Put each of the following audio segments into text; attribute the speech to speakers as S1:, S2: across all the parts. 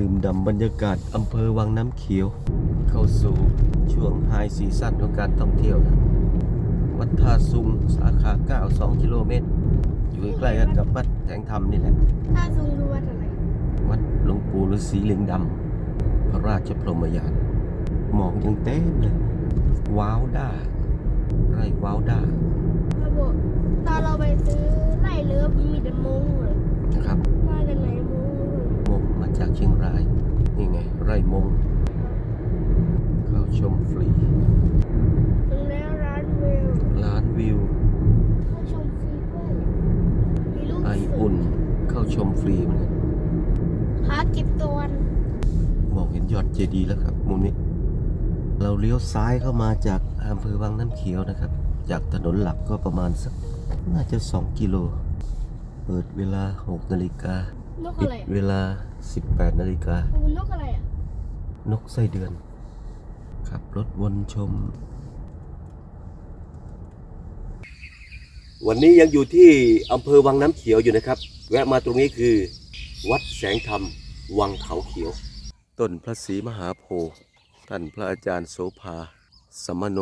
S1: ดื่มด่ำบรรยากาศอำเภอวังน้ำเขียว เข้าสู่ช่วงไฮซีซั่นของการท่องเที่ยวนะวัดท่าซุงสาขา9 2กิโลเมตร อยู่ใกล้ๆกันกับวัดแสงธรรมนี่แหละ
S2: ถ้าทรงรู้วัดอะไร
S1: วัดหลวงปู่ฤาษีลิงดำพระราชพรหมยานหมอกยังเต็มเลยว้าวด้าไร่ว้าวด้า
S2: ระบบตอนเราไปซื้อไล่เลิฟมีแต่มงเลย
S1: นะครับ
S2: เชี
S1: ยงราย นี่ไง ไร่มง เข้าชมฟรี
S2: ถึงแล้วร้านวิว
S1: ร้านวิว
S2: เข้าชมฟรีด้วยมีลูก
S1: ไออุ่น เข้าชมฟรีเหมือนกัน
S2: พาเก็บตัว
S1: มองเห็นยอดเจดีย์แล้วครับ มุมนี้ เราเลี้ยวซ้ายเข้ามาจากอำเภอวังน้ำเขียวนะครับ จากถนนหลักก็ประมาณสัก น่าจะ 2 กิโล เปิดเวลา 6 นาฬิกา
S2: นก
S1: ปิ
S2: อะ
S1: ด
S2: ไร
S1: เวลา 18นาฬิกา
S2: มันนกอะไรอะ
S1: นกไส้เดือน ขับรถวนชม วันนี้ยังอยู่ที่อำเภอวังน้ำเขียวอยู่นะครับ แวะมาตรงนี้คือ วัดแสงธรรม วังเขาเขียว ต้นพระศรีมหาโพธิ์ท่านพระอาจารย์โสภา สมโน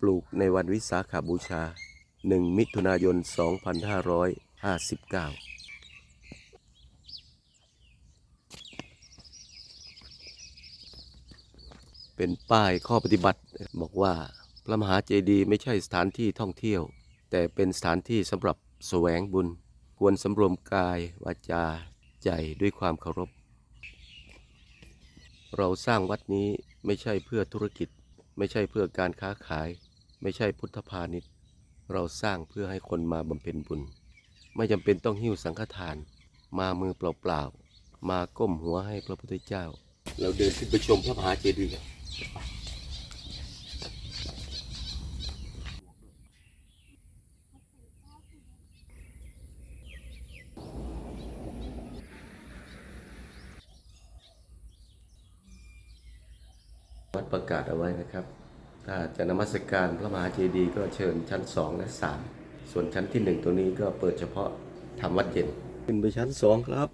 S1: ปลูกในวันวิสาขาบูชา 1 มิถุนายน 2559 เป็นป้ายข้อปฏิบัติ บอกว่าพระมหาเจดีย์ไม่ใช่สถานที่ท่องเที่ยว แต่เป็นสถานที่สำหรับแสวงบุญ ควรสำรวมกายวาจาใจด้วยความเคารพ เราสร้างวัดนี้ไม่ใช่เพื่อธุรกิจ ไม่ใช่เพื่อการค้าขาย ไม่ใช่พุทธพาณิชย์ เราสร้างเพื่อให้คนมาบำเพ็ญบุญ ไม่จำเป็นต้องหิ้วสังฆทาน มามือเปล่าๆมาก้มหัวให้พระพุทธเจ้า เราเดินขึ้นไปชมพระมหาเจดีย์ วัดประกาศเอาไว้นะครับ ถ้าจะนมัสการพระมหาเจดีย์ก็เชิญชั้น 2 และ 3 ส่วนชั้นที่ 1 ตัวนี้ก็เปิดเฉพาะทำวัดเย็น ขึ้นไปชั้น 2 ครับ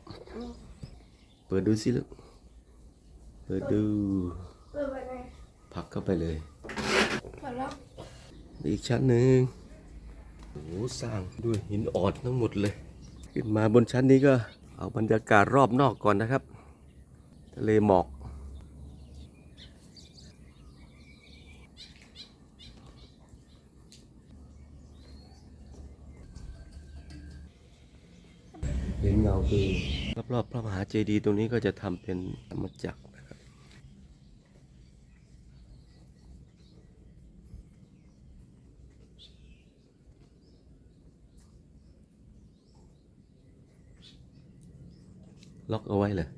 S1: เปิดดูสิลูก เปิดดู
S2: เปิดไปไหน
S1: ผลักเข้าไปเลย
S2: เปิดแล้ว
S1: อีกชั้นหนึ่งโอ้โหสร้างด้วยหินอ่อนทั้งหมดเลย ขึ้นมาบนชั้นนี้ก็เอาบรรยากาศรอบนอกก่อนนะครับ ทะเลหมอกเห็นเงาคือรอบๆพระมหาเจดีย์ตรงนี้ก็จะทำเป็นธรรมจักรนะครับ ล็อกเอาไว้เลย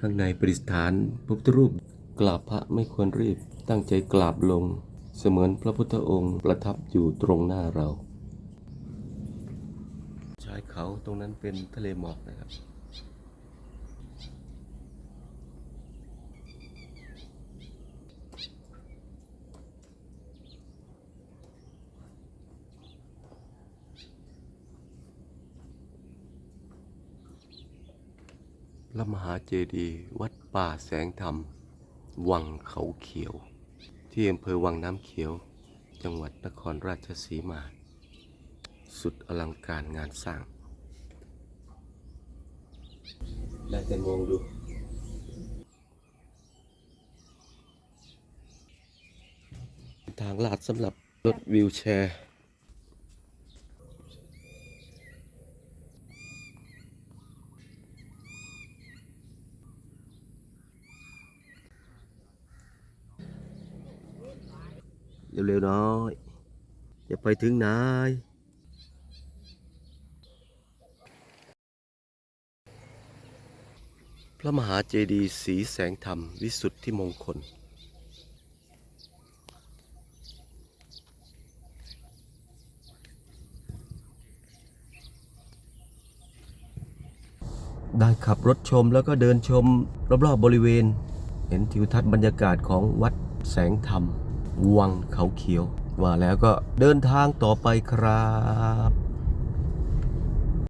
S1: ข้างในปริสถานพระพุทธรูปกราบพระไม่ควรรีบ ตั้งใจกราบลง เสมือนพระพุทธองค์ประทับอยู่ตรงหน้าเรา ชายเขาตรงนั้นเป็นทะเลหมอกนะครับ พระมหาเจดีย์วัดป่าแสงธรรม วังเขาเขียว ที่อำเภอวังน้ำเขียว จังหวัดนครราชสีมา สุดอลังการงานสร้าง ได้แต่มองดูทางลาดสำหรับรถวิวแชร์ เร็วๆน้อยอย่าไปถึงไหนายพระมหาเจดีย์สีแสงธรรมวิสุทธิมงคล ได้ขับรถชมแล้วก็เดินชมรอบๆบบริเวณ เห็นทิวทัศน์บรรยากาศของวัดแสงธรรม วังเขาเขียวว่าแล้วก็เดินทางต่อไปครับ